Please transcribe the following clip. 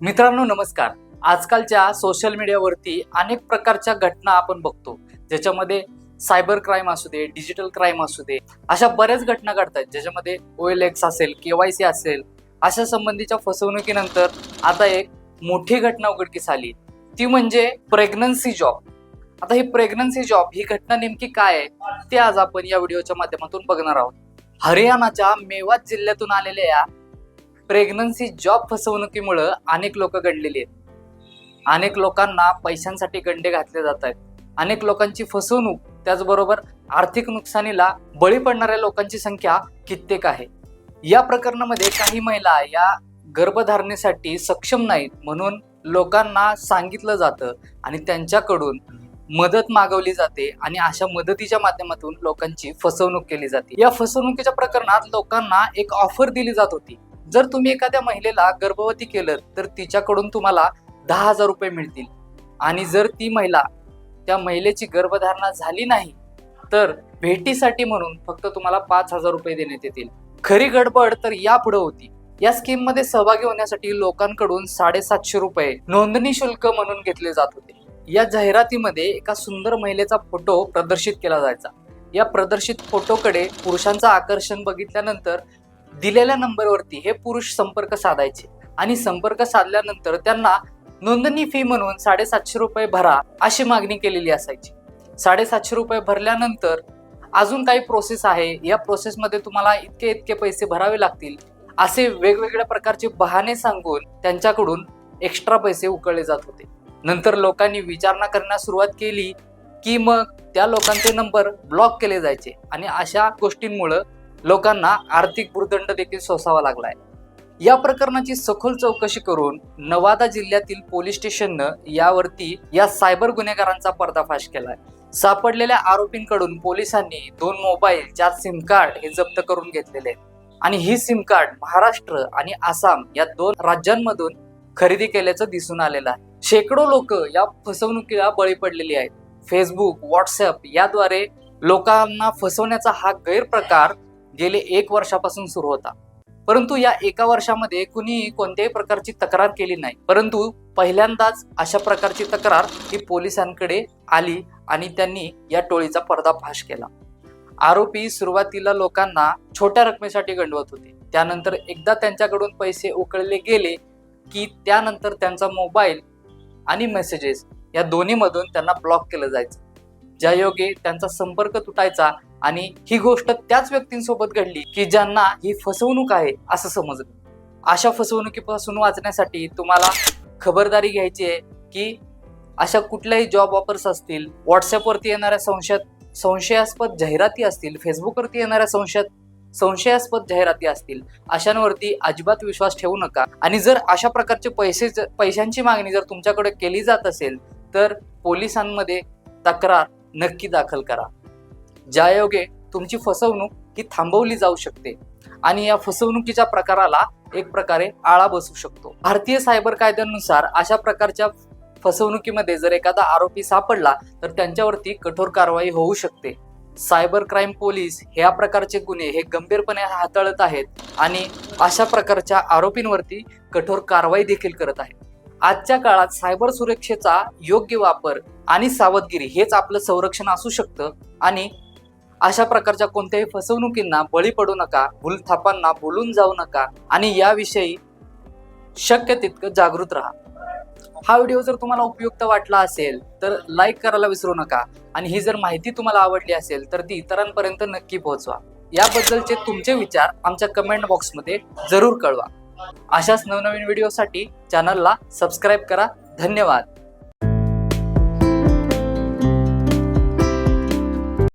मित्रांनो नमस्कार. आजकालच्या सोशल मीडियावरती अनेक प्रकारच्या घटना आपण बघतो. ज्याच्यामध्ये सायबर क्राईम असू दे डिजिटल क्राईम असू दे अशा बऱ्याच घटना घडतात. ज्याच्यामध्ये ओ एल एक्स असेल केवायसी असेल अशा संबंधीच्या फसवणुकीनंतर आता एक मोठी घटना उघडकीस आली. ती म्हणजे प्रेग्नन्सी जॉब आता ही प्रेग्नन्सी जॉब ही घटना नेमकी काय आहे ते आज आपण या व्हिडिओच्या माध्यमातून बघणार आहोत. हरियाणाच्या मेवात जिल्ह्यातून आलेल्या या प्रेग्नन्सी जॉब फसवणुकीमुळं अनेक लोक गणलेली आहेत. अनेक लोकांना पैशांसाठी गंडे घातले जात आहेत. अनेक लोकांची फसवणूक त्याचबरोबर आर्थिक नुकसानीला बळी पडणाऱ्या लोकांची संख्या कित्येक आहे. या प्रकरणामध्ये काही महिला या गर्भधारणेसाठी सक्षम नाहीत म्हणून लोकांना सांगितलं जातं आणि त्यांच्याकडून मदत मागवली जाते आणि अशा मदतीच्या माध्यमातून लोकांची फसवणूक केली जाते. या फसवणुकीच्या प्रकरणात लोकांना एक ऑफर दिली जात होती. जर तुम्ही एखाद्या महिलेला गर्भवती केलं तर तिच्याकडून तुम्हाला दहा हजार रुपये मिळतील. आणि जर ती महिला त्या महिलेची गर्भधारणा झाली नाही तर भेटीसाठी म्हणून फक्त तुम्हाला पाच हजार रुपये देण्यात येतील. खरी गडबड तर यापुढे होती. या स्कीममध्ये सहभागी होण्यासाठी लोकांकडून साडेसातशे रुपये नोंदणी शुल्क म्हणून घेतले जात होते. या जाहिरातीमध्ये एका सुंदर महिलेचा फोटो प्रदर्शित केला जायचा. या प्रदर्शित फोटोकडे पुरुषांचं आकर्षण बघितल्यानंतर दिलेल्या नंबरवरती हे पुरुष संपर्क साधायचे. आणि संपर्क साधल्यानंतर त्यांना नोंदणी फी म्हणून साडेसातशे रुपये भरा अशी मागणी केलेली असायची. साडेसातशे रुपये भरल्यानंतर अजून काही प्रोसेस आहे. या प्रोसेसमध्ये तुम्हाला इतके इतके पैसे भरावे लागतील असे वेगवेगळ्या प्रकारचे बहाणे सांगून त्यांच्याकडून एक्स्ट्रा पैसे उकळले जात होते. नंतर लोकांनी विचारणा करण्यास सुरुवात केली की मग त्या लोकांचे नंबर ब्लॉक केले जायचे. आणि अशा गोष्टींमुळं लोकांना आर्थिक भूर्दंड देखील सोसावा लागलाय. या प्रकरणाची सखोल चौकशी करून नवादा जिल्ह्यातील पोलीस स्टेशननं यावरती या सायबर गुन्हेगारांचा पर्दाफाश केलाय. सापडलेल्या आरोपींकडून पोलिसांनी दोन मोबाईल चार सिम कार्ड हे जप्त करून घेतलेले आणि ही सिम कार्ड महाराष्ट्र आणि आसाम या दोन राज्यांमधून खरेदी केल्याचं दिसून आलेलं आहे. शेकडो लोक या फसवणुकीला बळी पडलेली आहेत. फेसबुक व्हॉट्सअप याद्वारे लोकांना फसवण्याचा हा गैरप्रकार गेले एक वर्षापासून सुरू होता. परंतु या एका वर्षामध्ये कुणीही कोणत्याही प्रकारची तक्रार केली नाही. परंतु पहिल्यांदाच अशा प्रकारची तक्रार ही पोलिसांकडे आली आणि त्यांनी या टोळीचा पर्दाफाश केला. आरोपी सुरुवातीला लोकांना छोट्या रकमेसाठी गंडवत होते. त्यानंतर एकदा त्यांच्याकडून पैसे उकळले गेले की त्यानंतर त्यांचा मोबाईल आणि मेसेजेस या दोन्हीमधून त्यांना ब्लॉक केलं जायचं. ज्यायोगे त्यांचा संपर्क तुटायचा आणि ही गोष्ट त्याच व्यक्तींसोबत घडली की ज्यांना ही फसवणूक आहे असं समजलं. अशा फसवणुकीपासून वाचण्यासाठी तुम्हाला खबरदारी घ्यायची आहे की अशा कुठल्याही जॉब ऑफर्स असतील व्हॉट्सअपवरती येणाऱ्या संशयात संशयास्पद जाहिराती असतील फेसबुकवरती येणाऱ्या संशयात संशयास्पद जाहिराती असतील अशांवरती अजिबात विश्वास ठेवू नका. आणि जर अशा प्रकारचे पैसे पैशांची मागणी जर तुमच्याकडे केली जात असेल तर पोलिसांमध्ये तक्रार नक्की दाखल करा. ज्यायोगे तुमची फसवणूक ही थांबवली जाऊ शकते. आणि या फसवणुकीच्या प्रकाराला एक प्रकारे आळा बसू शकतो. भारतीय सायबर कायद्यानुसार अशा प्रकारच्या फसवणुकीमध्ये जर एखादा आरोपी सापडला तर त्यांच्यावरती कठोर कारवाई होऊ शकते. सायबर क्राईम पोलीस ह्या प्रकारचे गुन्हे हे गंभीरपणे हाताळत आहेत आणि अशा प्रकारच्या आरोपींवरती कठोर कारवाई देखील करत आहेत. आजच्या काळात सायबर सुरक्षेचा योग्य वापर आणि सावधगिरी हेच आपलं संरक्षण असू शकतं आणि अशा प्रकारच्या कोणत्याही फसवणुकींना बळी पडू नका भूलथापांना बोलून जाऊ नका आणि याविषयी शक्य तितकं जागृत राहा. हा व्हिडिओ जर तुम्हाला उपयुक्त वाटला असेल तर लाईक करायला विसरू नका आणि ही जर माहिती तुम्हाला आवडली असेल तर ती इतरांपर्यंत नक्की पोहोचवा. याबद्दलचे तुमचे विचार आमच्या कमेंट बॉक्समध्ये जरूर कळवा. अशाच नवनवीन व्हिडिओसाठी चॅनलला सबस्क्राईब करा. धन्यवाद.